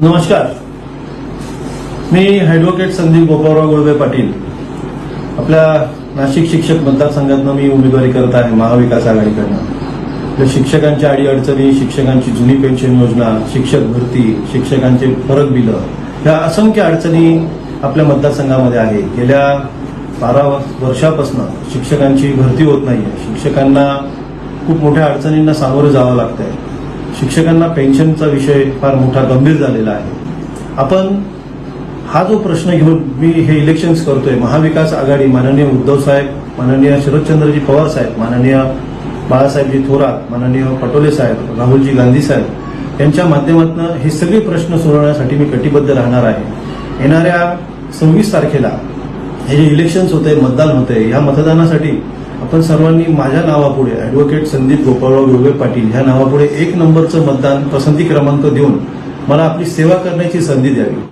नमस्कार. मी ॲडव्होकेट संदीप गोपाळराव गोळवे पाटील. आपल्या नाशिक शिक्षक मतदारसंघातनं मी उमेदवारी करत आहे महाविकास आघाडीकडनं. आपल्या शिक्षकांच्या अडीअडचणी शिक्षकांची जुनी पेन्शन योजना शिक्षक भरती शिक्षकांचे फरक बिलं ह्या असंख्य अडचणी आपल्या मतदारसंघामध्ये आहे. गेल्या बारा वर्षापासून शिक्षकांची भरती होत नाही शिक्षकांना खूप मोठ्या अडचणींना सामोरं जावं लागतंय. शिक्षकांना पेन्शनचा विषय फार मोठा गंभीर झालेला आहे. आपण हा जो प्रश्न घेऊन मी हे इलेक्शन्स करतोय महाविकास आघाडी माननीय उद्धव साहेब माननीय शरदचंद्रजी पवार साहेब माननीय बाळासाहेबजी थोरात माननीय पटोले साहेब राहुलजी गांधी साहेब यांच्या माध्यमातून हे सगळे प्रश्न सोडवण्यासाठी मी कटिबद्ध राहणार आहे. येणाऱ्या सव्वीस तारखेला हे जे इलेक्शन्स होते मतदान होते या मतदानासाठी आपण सर्वांनी माझ्या नावापुढे ॲडव्होकेट संदीप गोपाळराव गुळवे पाटील ह्या नावापुढे एक नंबरचं मतदान पसंती क्रमांक देऊन मला आपली सेवा करण्याची संधी द्यावी.